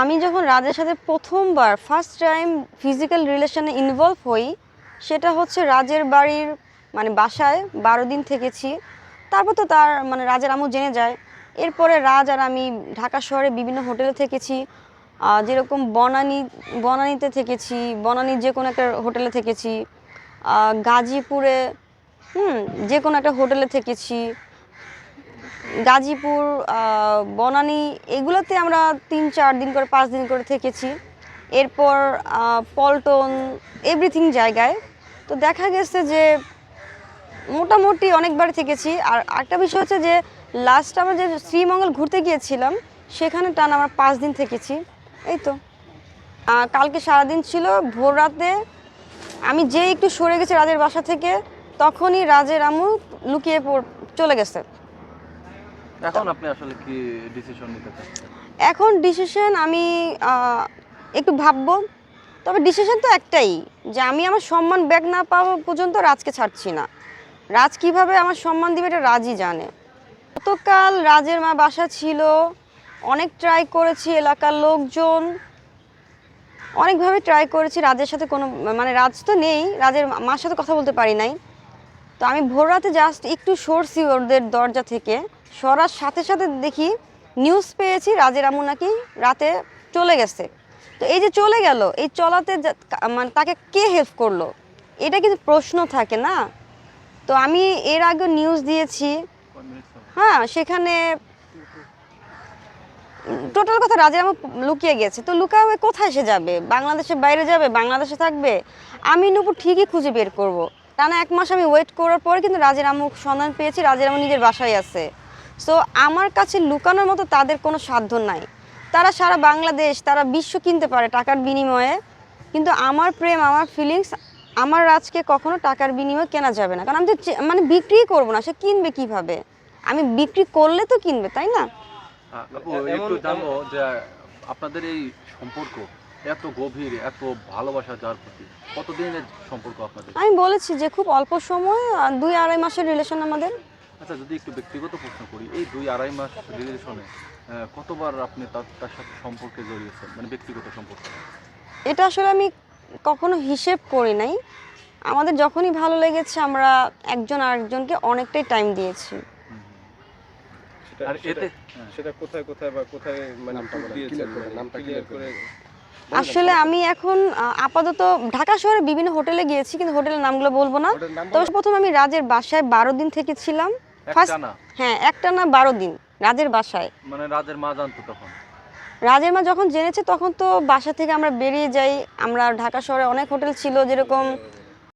আমি যখন রাজের সাথে প্রথমবার ফার্স্ট টাইম ফিজিক্যাল রিলেশনে ইনভলভ হই, সেটা হচ্ছে রাজের বাড়ির মানে বাসায় বারো দিন থেকেছি। তারপর তো তার মানে রাজের আমু জেনে যায়। এরপরে রাজ আর আমি ঢাকা শহরে বিভিন্ন হোটেলে থেকেছি। যেরকম বনানী, বনানীতে থেকেছি বনানীর যে কোনো একটা হোটেলে থেকেছি। গাজীপুরে, হুম, যে কোনো একটা হোটেলে থেকেছি। গাজীপুর বনানী, এগুলোতে আমরা তিন, চার দিন করে, পাঁচ দিন করে থেকেছি। এরপর পল্টন এভরিথিং জায়গায়। তো দেখা গেছে যে মোটামুটি অনেকবার থেকেছি। আর একটা বিষয় হচ্ছে যে লাস্ট আমরা যে শ্রীমঙ্গল ঘুরতে গিয়েছিলাম, সেখানে টান আমরা পাঁচ দিন থেকেছি। এই তো। কালকে সারাদিন ছিল, ভোর রাতে আমি যে একটু সরে গেছি রাজের বাসা থেকে, তখনই রাজের আমু লুকিয়ে পড়- চলে গেছে। এখন আপনি আসলে কি ডিসিশন নিতে চাচ্ছেন? এখন ডিসিশন আমি একটু ভাববো। তবে ডিসিশন তো একটাই, যে আমি আমার সম্মান ব্যাক না পাওয়া পর্যন্ত রাজকে ছাড়ছি না। রাজ কীভাবে আমার সম্মান দিবে এটা রাজই জানে। গতকাল রাজের মা বাসা ছিল, অনেক ট্রাই করেছি এলাকার লোকজন। অনেকভাবে ট্রাই করেছি, রাজের সাথে কোনো মানে রাজ তো নেই, রাজের মার সাথে কথা বলতে পারি নাই। তো আমি ভোর রাতে জাস্ট একটু সরছি ওদের দরজা থেকে। সরার সাথে সাথে দেখি নিউজ পেয়েছি রাজের আমু নাকি রাতে চলে গেছে। তো এই যে চলে গেল, এই চলাতে মানে তাকে কে হেল্প করল? এটা কিন্তু প্রশ্ন থাকে না। তো আমি এর আগে নিউজ দিয়েছি। হ্যাঁ সেখানে টোটাল কথা রাজের আমু লুকিয়ে গেছে। তো লুকা হয়ে কোথায় সে যাবে? বাংলাদেশের বাইরে যাবে? বাংলাদেশে থাকবে? আমি নুপুর ঠিকই খুঁজে বের করব। টানা এক মাস আমি ওয়েট করার পরে কিন্তু রাজের আমু সন্ধান পেয়েছি রাজের আমু নিজের বাসায় আছে। সো আমার কাছে লুকানোর মতো তাদের কোনো সাধ্য নাই। তারা সারা বাংলাদেশ তারা বিশ্ব কিনতে পারে টাকার বিনিময়ে কিন্তু আমার প্রেম আমার ফিলিংস আমার রাজকে কখনো টাকার বিনিময়ে কেনা যাবে না। কারণ আমি তো চে- মানে বিক্রি করব না সে কিনবে কীভাবে? আমি বিক্রি করলে তো কিনবে তাই না? আপনাদের এই সম্পর্ক এত গভীর এত ভালোবাসা যার প্রতি কতদিনের সম্পর্ক আপনাদের? আমি বলেছি যে খুব অল্প সময় আহ, দুই আড়াই মাসের রিলেশন আমাদের। আচ্ছা যদি একটু ব্যক্তিগত প্রশ্ন করি এই দুই আড়াই মাস রিলেশনে কতবার আপনি তার তার সাথে সম্পর্কে জড়িয়েছেন? মানে ব্যক্তিগত সম্পর্ক। এটা আসলে আমি কখনো হিসেব করি নাই। আমাদের যখনই ভালো লেগেছে আমরা একজন আরেকজনকে অনেকটাই টাইম দিয়েছি। সেটা আর এতে। সেটা কোথায় কোথায় বা কোথায় মানে নামটা clear করে, আসলে আমি এখন আপাতত ঢাকা শহরে বিভিন্ন হোটেলে গিয়েছি কিন্তু হোটেলের নামগুলো বলব না। তবে তো প্রথম আমি রাজের বাসায় বারো দিন থেকে ছিলাম হ্যাঁ একটা না বারো দিন রাজের বাসায়। মানে রাজের মা জানতো তখন? রাজের মা যখন জেনেছে তখন তো বাসা থেকে আমরা বেরিয়ে যাই। আমরা ঢাকা শহরে অনেক হোটেল ছিল যেরকম